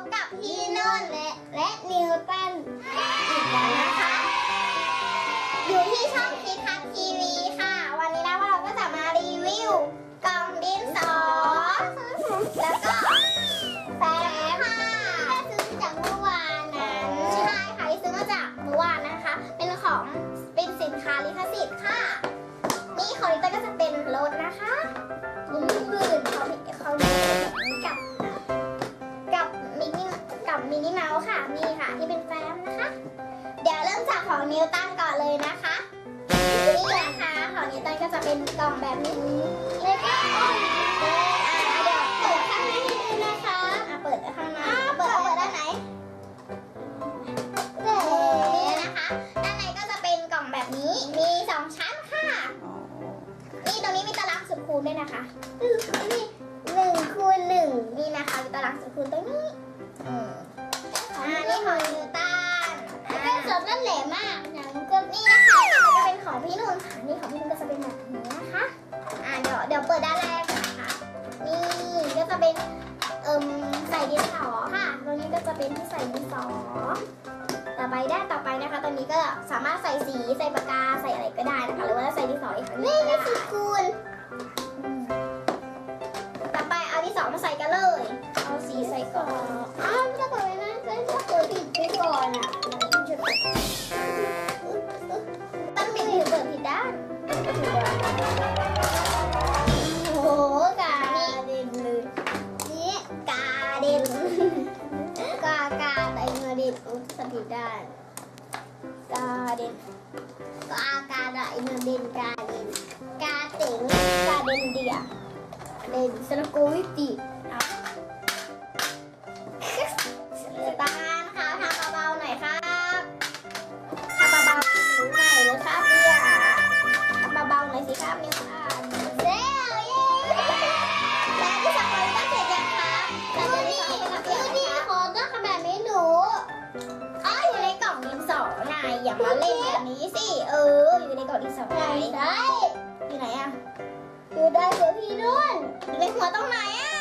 บกับพี่นนท์และและนิวตันอีกแล้วนะคะ อยู่ที่ช่องคิดคัททีวีค่ะ วันนี้นะว่าเราก็จะมารีวิวกล่องดินสอ แล้วก็แฟ้มค่ะที่ซื้อจากเมื่อวานนั้นใช่ค่ะที่ซื้อมาจากเมื่อวานนะคะ เป็นของเป็นสินค้าลิขสิทธิ์ค่ะ นี่ของลิต้าก็จะเป็นรถนะคะ มินิเมาส์ค่ะนี่ค่ะที่เป็นแฟ้มนะคะ เดี๋ยวเริ่มจากของนิวตันก่อนเลยนะคะนี่นะคะของนิวตันก็จะเป็นกล่องแบบนี้แล้วก็อ่าเดี๋ยวเปิดข้างในให้ดูนะคะอะเปิดข้างในเปิดเอาเปิดด้านไหนเปิดนี่นะคะด้านในก็จะเป็นกล่องแบบนี้มีสองชั้นค่ะนี่ตรงนี้มีตารางสุดคูณด้วยนะคะนี่หนึ่ง คูณหนึ่งนี่นะคะมีตารางสุดคูณตรงนี้อืมอ่านี่ของนิวตันอ่าสดนั่นแหลมมากอย่างก็นี่นะคะแล้วก็เป็นของพี่นุ่นค่ะนี่ของพี่นุ่นก็จะเป็นแบบนี้นะคะอ่าเดี๋ยวเดี๋ยวเปิดด้านแรกก่อนนะคะนี่ก็จะเป็นเอิ่มใส่ดินสอค่ะตรงนี้ก็จะเป็นที่ใส่ดินสอต่อไปด้านต่อไปนะคะ ตอนนี้ก็สามารถใส่สีใส่ปากกาใส่อะไรก็ได้นะคะ กาเด่นกากาได้เง ไหนได้อยู่ไหนอะอยู่ได้หัวพี่นุ่นอยู่ในหัวตรงไหนอะ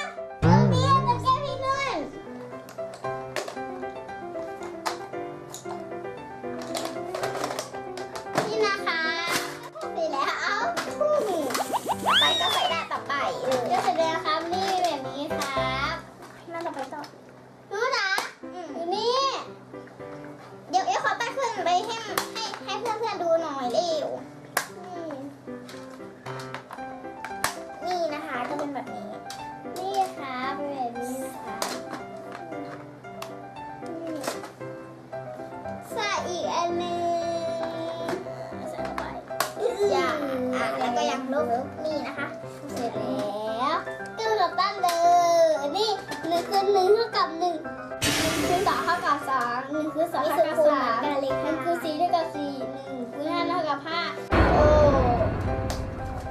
นี่นะคะ เสร็จแล้วตู้เราตั้งเลย นี่หนึ่งคือหนึ่งเท่ากับหนึ่งหนึ่งคือสองเท่ากับสองหนึ่งคือสองเท่ากับสามหนึ่งคือสี่เท่ากับสี่หนึ่งคือห้าเท่ากับห้าโอ้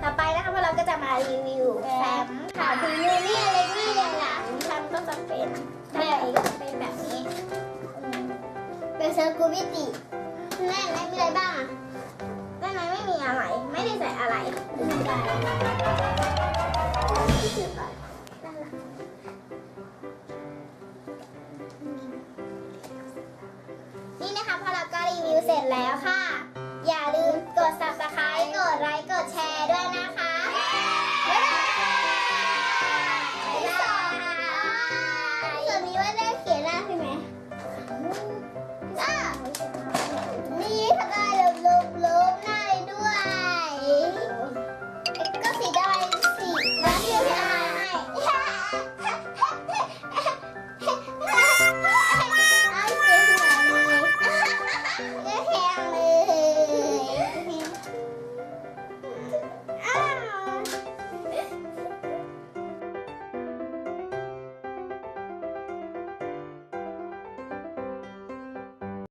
ต่อไปนะคะพวกเราก็จะมารีวิวแฟ้มค่ะคือยูนี่อะไรไม่อย่างหลังแฟ้มก็จะเป็นแบบเป็นแบบนี้ เป็นเซอร์กูบิติแน่ไหนมีอะไรบ้างอะ ในไม่มีอะไร ไม่ได้ใส่อะไรดูได้นี่คือแบบด้านหลังนี่นะคะพอเราก็รีวิวเสร็จแล้วค่ะ